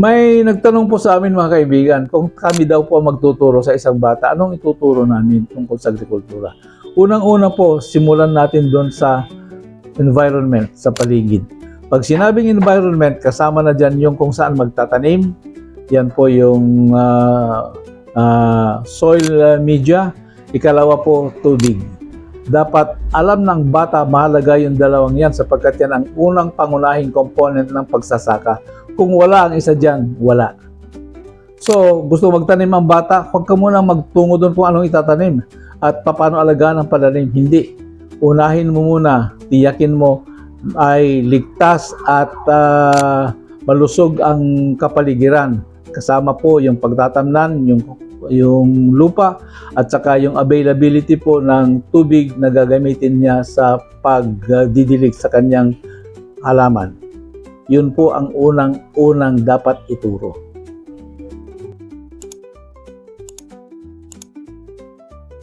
May nagtanong po sa amin mga kaibigan kung kami daw po magtuturo sa isang bata, anong ituturo namin tungkol sa agrikultura? Unang-una po, simulan natin doon sa environment, sa paligid. Pag sinabing environment, kasama na dyan yung kung saan magtatanim, yan po yung ah, ah, soil media. Ikalawa po, tubig. Dapat alam ng bata mahalaga yung dalawang yan sapagkat yan ang unang pangunahing component ng pagsasaka. Kung wala ang isa dyan, wala. So, gusto magtanim ang bata, huwag ka muna magtungo doon kung anong itatanim at paano alagaan ang pananim. Hindi. Unahin mo muna, tiyakin mo ay ligtas at ah, malusog ang kapaligiran. Kasama po yung pagtatamnan, yung yung lupa at saka yung availability po ng tubig na gagamitin niya sa pagdidilig sa kanyang halaman. Yun po ang unang-unang dapat ituro.